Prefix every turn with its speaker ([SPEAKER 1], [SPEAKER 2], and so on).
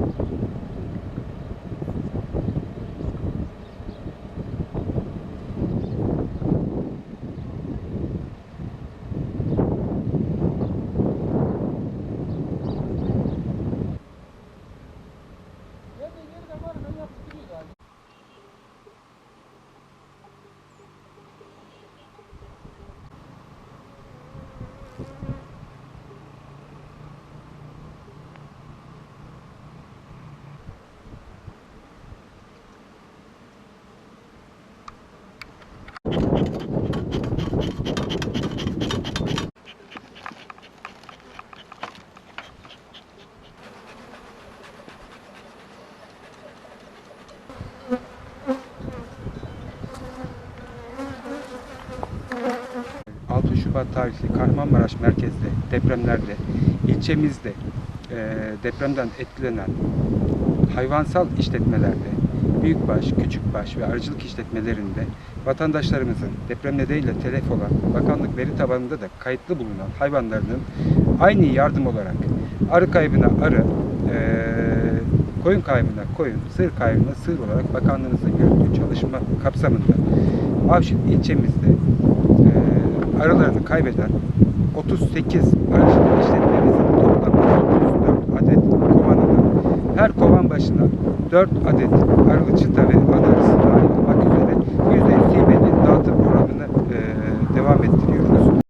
[SPEAKER 1] you ...6 Şubat tarihli Kahramanmaraş merkezde depremlerde ilçemizde e, depremden etkilenen hayvansal işletmelerde büyükbaş, küçükbaş ve arıcılık işletmelerinde vatandaşlarımızın deprem nedeniyle telef olan bakanlık veri tabanında da kayıtlı bulunan hayvanlarının aynı yardım olarak arı kaybına arı, e, koyun kaybına koyun, sığır kaybına sığır olarak bakanlığımızın yürüttüğü çalışma kapsamında Avşin ilçemizde e, arılarını kaybeden 38 arıcılık işletmemizin toplamda 34 adet kovanını her kovan başına 4 adet arılı çıta